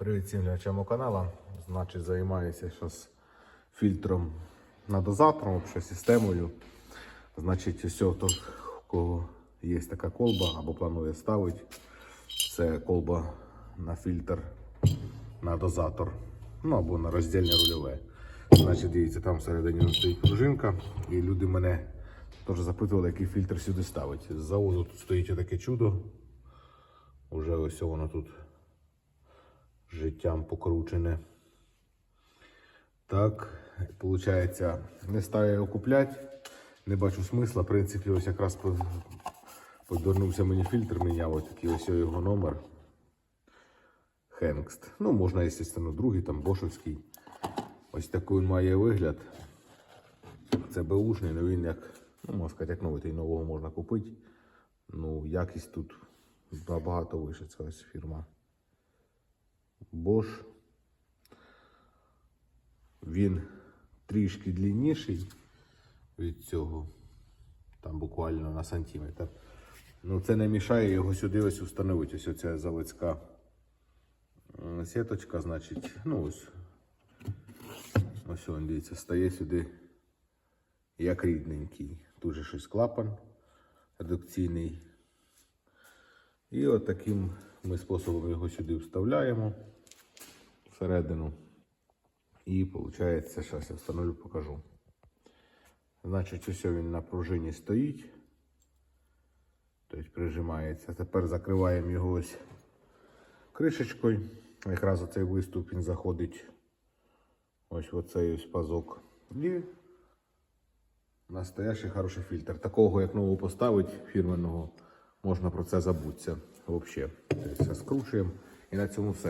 Привіт всім глядачам каналу. Значить, займаюся зараз фільтром на дозатором, взагалі системою. Значить, все, хто, у кого є така колба або планує ставити, це колба на фільтр на дозатор, ну або на роздільне рульове. Значить, дивіться, там всередині стоїть пружинка, і люди мене теж запитували, який фільтр сюди ставить. З заводу тут стоїть таке чудо. Уже ось воно тут життям покручене. Так, виходить, не стаю його купляти, не бачу смисла. В принципі, ось якраз по- подвернувся мені фільтр, міняв ось такий ось його номер. Хенгст. Ну, можна, звісно, другий, там Бошовський. Ось такий він має вигляд. Це беушний, але він як, ну, можна сказати, як новий, та й нового можна купити. Ну, якість тут набагато вище. Це ось фірма Bosch. Він трішки длинніший від цього. Там буквально на сантиметр. Ну, це не мішає його сюди ось встановити. Ось оця заводська сіточка, значить, ну ось. Ось він, дивіться, стає сюди як рідненький. Тут же щось клапан редукційний. І от таким ми способом його сюди вставляємо всередину. І виходить, зараз я встановлю, покажу. Значить, ось він на пружині стоїть. Тобто прижимається. Тепер закриваємо його ось кришечкою. Якраз оцей виступ він заходить ось в оцей ось пазок. І настоящий хороший фільтр. Такого, як нового поставить фірменного, можна про це забутися взагалі. Все скручуємо і на цьому все.